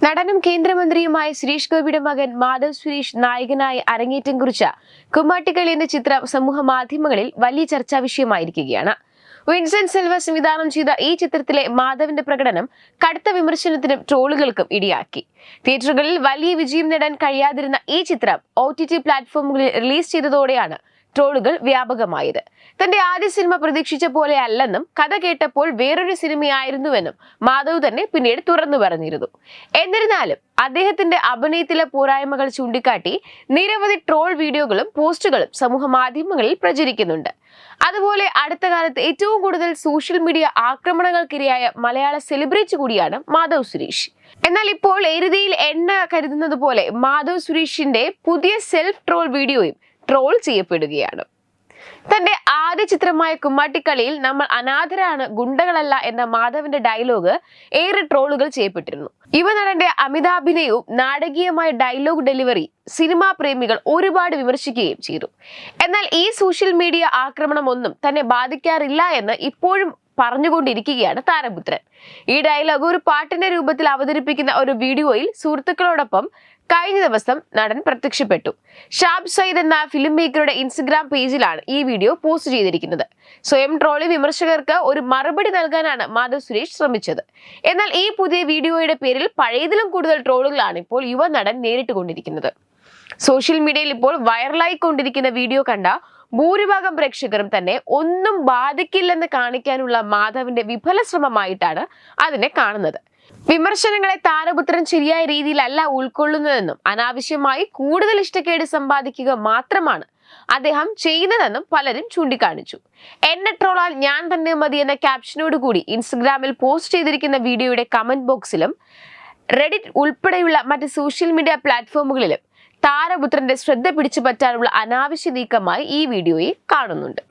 നടനും കേന്ദ്രമന്ത്രിയുമായ സുരേഷ് ഗോപിയുടെ മകൻ മാധവ് സുരേഷ് നായകനായി അരങ്ങേറ്റം കുറിച്ച കുമ്മാട്ടിക്കളി എന്ന ചിത്രം സമൂഹ മാധ്യമങ്ങളിൽ വലിയ ചർച്ചാ വിഷയമായിരിക്കുകയാണ്. വിൻസെന്റ് സെൽവ സംവിധാനം ചെയ്ത ഈ ചിത്രത്തിലെ മാധവിന്റെ പ്രകടനം കടുത്ത വിമർശനത്തിനും ട്രോളുകൾക്കും ഇടിയാക്കി. തിയേറ്ററുകളിൽ വലിയ വിജയം നേടാൻ കഴിയാതിരുന്ന ഈ ചിത്രം ഒ ടി ടി പ്ലാറ്റ്ഫോമുകളിൽ റിലീസ് ചെയ്തതോടെയാണ് ട്രോളുകൾ വ്യാപകമായത്. തന്റെ ആദ്യ സിനിമ പ്രതീക്ഷിച്ച പോലെ അല്ലെന്നും കഥ കേട്ടപ്പോൾ വേറൊരു സിനിമയായിരുന്നുവെന്നും മാധവ് തന്നെ പിന്നീട് തുറന്നു പറഞ്ഞിരുന്നു. എന്നിരുന്നാലും അദ്ദേഹത്തിന്റെ അഭിനയത്തിലെ പോരായ്മകൾ ചൂണ്ടിക്കാട്ടി നിരവധി ട്രോൾ വീഡിയോകളും പോസ്റ്റുകളും സമൂഹ മാധ്യമങ്ങളിൽ പ്രചരിക്കുന്നുണ്ട്. അതുപോലെ അടുത്ത കാലത്ത് ഏറ്റവും കൂടുതൽ സോഷ്യൽ മീഡിയ ആക്രമണങ്ങൾക്കിരയായ മലയാള സെലിബ്രിറ്റി കൂടിയാണ് മാധവ് സുരേഷ്. എന്നാൽ ഇപ്പോൾ എരുതിയിൽ എണ്ണ കരുതുന്നത് പോലെ മാധവ് സുരേഷിന്റെ പുതിയ സെൽഫ് ട്രോൾ വീഡിയോയും ട്രോൾ ചെയ്യപ്പെടുകയാണ്. തന്റെ ആദ്യ ചിത്രമായ കുമ്മാട്ടിക്കളിയിൽ നമ്മൾ അനാഥരാണ് ഗുണ്ടകളല്ല എന്ന മാധവന്റെ ഡയലോഗ് ഏറെ ട്രോളുകൾ ചെയ്യപ്പെട്ടിരുന്നു. യുവ നടന്റെ അമിതാഭിനയവും നാടകീയമായ ഡയലോഗ് ഡെലിവറി സിനിമാ പ്രേമികൾ ഒരുപാട് വിമർശിക്കുകയും ചെയ്തു. എന്നാൽ ഈ സോഷ്യൽ മീഡിയ ആക്രമണം ഒന്നും തന്നെ ബാധിക്കാറില്ല എന്ന് ഇപ്പോഴും പറഞ്ഞുകൊണ്ടിരിക്കുകയാണ് താരപുത്രൻ. ഈ ഡയലോഗ് ഒരു പാട്ടിന്റെ രൂപത്തിൽ അവതരിപ്പിക്കുന്ന ഒരു വീഡിയോയിൽ സുഹൃത്തുക്കളോടൊപ്പം കഴിഞ്ഞ ദിവസം നടൻ പ്രത്യക്ഷപ്പെട്ടു. ഷാബ് സയ്യിദ് എന്ന ഫിലിം മേക്കറുടെ ഇൻസ്റ്റഗ്രാം പേജിലാണ് ഈ വീഡിയോ പോസ്റ്റ് ചെയ്തിരിക്കുന്നത്. സ്വയം ട്രോളി വിമർശകർക്ക് ഒരു മറുപടി നൽകാനാണ് മാധവ് സുരേഷ് ശ്രമിച്ചത്. എന്നാൽ ഈ പുതിയ വീഡിയോയുടെ പേരിൽ പഴയതിലും കൂടുതൽ ട്രോളുകളാണ് ഇപ്പോൾ യുവ നടൻ നേരിട്ടുകൊണ്ടിരിക്കുന്നത്. സോഷ്യൽ മീഡിയയിൽ ഇപ്പോൾ വൈറലായി കൊണ്ടിരിക്കുന്ന വീഡിയോ കണ്ട ഭൂരിഭാഗം പ്രേക്ഷകരും തന്നെ ഒന്നും ബാധിക്കില്ലെന്ന് കാണിക്കാനുള്ള മാധവിന്റെ വിഫല ശ്രമമായിട്ടാണ് അതിനെ കാണുന്നത്. വിമർശനങ്ങളെ താരപുത്രൻ ശരിയായ രീതിയിലല്ല ഉൾക്കൊള്ളുന്നതെന്നും അനാവശ്യമായി കൂടുതൽ ഇഷ്ടക്കേട് സമ്പാദിക്കുക മാത്രമാണ് അദ്ദേഹം ചെയ്യുന്നതെന്നും പലരും ചൂണ്ടിക്കാണിച്ചു. എന്നെ ട്രോളാൽ ഞാൻ തന്നെ മതി എന്ന ക്യാപ്ഷനോട് കൂടി ഇൻസ്റ്റഗ്രാമിൽ പോസ്റ്റ് ചെയ്തിരിക്കുന്ന വീഡിയോയുടെ കമന്റ് ബോക്സിലും റെഡിറ്റ് ഉൾപ്പെടെയുള്ള മറ്റ് സോഷ്യൽ മീഡിയ പ്ലാറ്റ്ഫോമുകളിലും താരപുത്രന്റെ ശ്രദ്ധ പിടിച്ചു പറ്റാനുള്ള അനാവശ്യ നീക്കമായി ഈ വീഡിയോയിൽ കാണുന്നുണ്ട്.